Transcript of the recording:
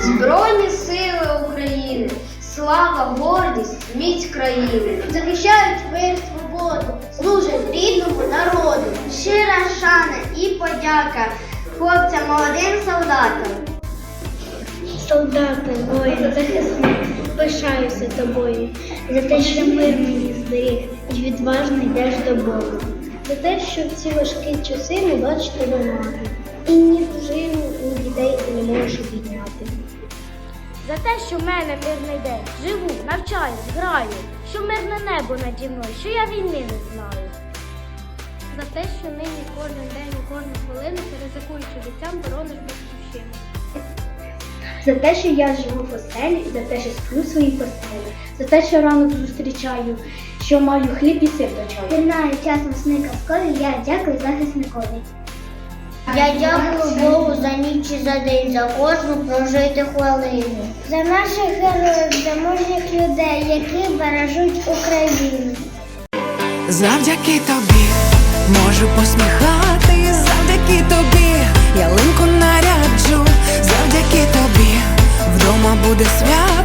Збройні сили України, слава, гордість, міць країни. Захищають мир, свободу, служать рідному народу. Щира шана і подяка хлопцям молодим солдатам. Солдати, воїн, захисник, пишаюся тобою, за те, що мир мені зберіг, і відважно йдеш до Бога. За те, що в ці важкі часи не бачите вимоги, дітей ти не можеш обійняти. За те, що в мене мирний день, живу, навчаюсь, граю, що мирне небо наді мною, що я війни не знаю. За те, що нині кожен день і кожну хвилину, ти ризикуючи життям, борониш батьківщину. За те, що я живу в оселі, за те, що сплю в своїй постелі, за те, що ранок зустрічаю, що маю хліб і сир до чаю. Пірнаю часом сни казкові, я дякую захисникові. Я дякую Богу за ніч і за день, за кожну прожиту хвилину. За наших героїв, за мужніх людей, які бережуть Україну. Завдяки тобі можу посміхатись, завдяки тобі ялинку наряджу, завдяки тобі вдома буде свято.